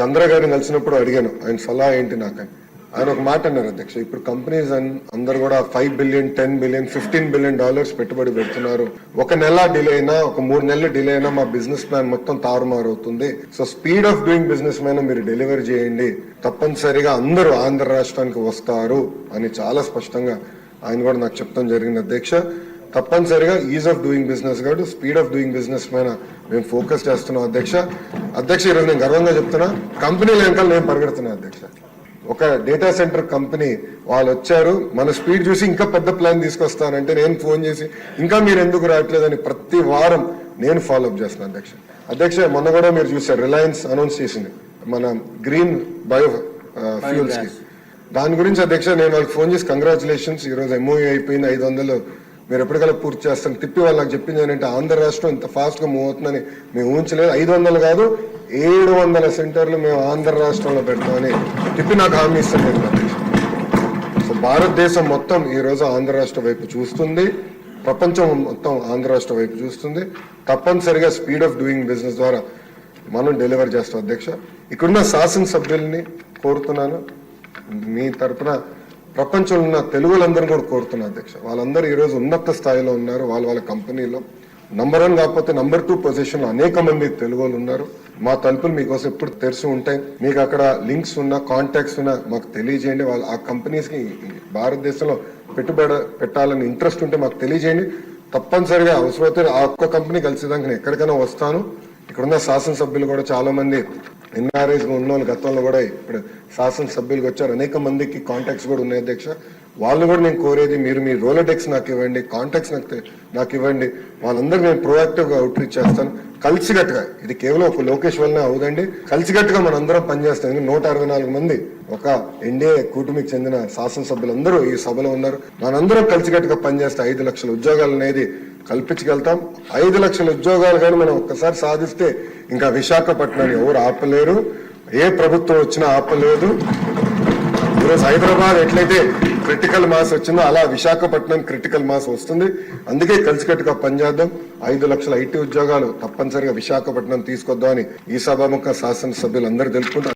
చంద్ర గారిని కలిసినప్పుడు అడిగాను ఆయన సలహా ఏంటి నాకని? ఆయన ఒక మాట అన్నారు అధ్యక్ష ఇప్పుడు కంపెనీస్ అందరు కూడా five billion ten billion fifteen billion dollars పెట్టుబడి పెడుతున్నారు. ఒక నెల డిలే అయినా ఒక మూడు నెలలు డిలే అయినా మా బిజినెస్ ప్లాన్ మొత్తం తారుమారు అవుతుంది so speed of doing business మీద మీరు డెలివరీ చేయండి. తప్పనిసరిగా అందరూ ఆంధ్ర రాష్ట్రానికి వస్తారు అని చాలా స్పష్టంగా ఆయన కూడా నాకు చెప్తాం జరిగింది అధ్యక్ష. తప్పనిసరిగా ఈజ్ ఆఫ్ డూయింగ్ బిజినెస్ కాదు స్పీడ్ ఆఫ్ డూయింగ్ బిజినెస్ పైన మేము ఫోకస్ చేస్తున్నాం అధ్యక్ష. అధ్యక్ష ఈరోజు నేను గర్వంగా చెప్తున్నా కంపెనీల వెనకాల నేను పరిగెడుతున్నా అధ్యక్ష. ఒక డేటా సెంటర్ కంపెనీ వాళ్ళు వచ్చారు మన స్పీడ్ చూసి ఇంకా పెద్ద ప్లాన్ తీసుకొస్తానంటే నేను ఫోన్ చేసి ఇంకా మీరు ఎందుకు రావట్లేదని ప్రతి వారం నేను ఫాలో అప్ చేస్తున్నాను అధ్యక్ష. అధ్యక్ష మొన్న కూడా మీరు చూసారు రిలయన్స్ అనౌన్స్ చేసింది మన గ్రీన్ బయో ఫ్యూల్స్కి. దాని గురించి అధ్యక్ష నేను వాళ్ళకి ఫోన్ చేసి కంగ్రాచులేషన్స్ ఈ రోజు ఎంఓఈ అయిపోయింది ఐదు వందలు మీరు ఎప్పటికల్లా పూర్తి చేస్తాను. తిప్పి వాళ్ళకి చెప్పింది ఏంటంటే ఆంధ్ర రాష్ట్రం ఇంత ఫాస్ట్గా మూవ్ అవుతుందని మేము ఊహించలేదు. ఐదు వందలు కాదు ఏడు వందల సెంటర్లు మేము ఆంధ్ర రాష్ట్రంలో పెడతామని తిప్పి నాకు హామీ ఇస్తాను సో భారతదేశం మొత్తం ఈరోజు ఆంధ్ర రాష్ట్ర వైపు చూస్తుంది. ప్రపంచం మొత్తం ఆంధ్ర రాష్ట్ర వైపు చూస్తుంది. తప్పనిసరిగా స్పీడ్ ఆఫ్ డూయింగ్ బిజినెస్ ద్వారా మనం డెలివర్ చేస్తాం అధ్యక్ష. ఇక్కడున్న శాసనసభ్యుల్ని కోరుతున్నాను. మీ తరపున ప్రపంచంలో ఉన్న తెలుగులందరూ కూడా కోరుతున్నా అధ్యక్ష. వాళ్ళందరూ ఈ రోజు ఉన్నత స్థాయిలో ఉన్నారు. వాళ్ళ వాళ్ళ కంపెనీలో నంబర్ వన్ కాకపోతే నంబర్ టూ పొజిషన్ అనేక మంది తెలుగు వాళ్ళు ఉన్నారు. మా తలుపులు మీకోసం ఎప్పుడు తెరిచి ఉంటాయి. మీకు అక్కడ లింక్స్ ఉన్నా కాంటాక్ట్స్ ఉన్నా మాకు తెలియజేయండి. వాళ్ళ ఆ కంపెనీస్కి భారతదేశంలో పెట్టుబడి పెట్టాలని ఇంట్రెస్ట్ ఉంటే మాకు తెలియజేయండి. తప్పనిసరిగా అవసరమైతే ఆ ఒక్క కంపెనీ కలిసేదానికి నేను ఎక్కడికైనా వస్తాను. ఇక్కడున్న శాసనసభ్యులు కూడా చాలా మంది ఎన్ఆర్ఐస్ ఉన్న వాళ్ళు గతంలో కూడా ఇప్పుడు శాసనసభ్యులకు వచ్చారు. అనేక మందికి కాంటాక్ట్స్ కూడా ఉన్నాయి అధ్యక్ష. వాళ్ళు కూడా నేను కోరేది మీరు మీ రోలటెక్స్ నాకు ఇవ్వండి కాంటాక్ట్స్ నాకు నాకు ఇవ్వండి. వాళ్ళందరూ నేను ప్రొయాక్టివ్గా అవుట్రీచ్ చేస్తాను. కలిసికట్టుగా ఇది కేవలం ఒక లోకేష్ వల్లనే అవుదండి కలిసికట్టుగా మనం అందరం పనిచేస్తాం నూట అరవై నాలుగు మంది ఒక ఎన్డీఏ కూటమికి చెందిన శాసనసభ్యులందరూ ఈ సభలో ఉన్నారు. మనందరం కలిసికట్టుగా పనిచేస్తే ఐదు లక్షల ఉద్యోగాలు అనేది కల్పించగలుగుతాం. ఐదు లక్షల ఉద్యోగాలు కానీ మనం ఒక్కసారి సాధిస్తే ఇంకా విశాఖపట్నాన్ని ఎవరు ఆపలేరు. ఏ ప్రభుత్వం వచ్చినా ఆపలేదు. ఈరోజు హైదరాబాద్ ఎట్లయితే క్రిటికల్ మాస్ వచ్చిందో అలా విశాఖపట్నం క్రిటికల్ మాస్ వస్తుంది. అందుకే కలిసికట్టుగా పనిచేద్దాం. ఐదు లక్షల ఐటీ ఉద్యోగాలు తప్పనిసరిగా విశాఖపట్నం తీసుకొద్దామని ఈ సభాముఖ శాసనసభ్యులు అందరూ తెలుసుకుంటారు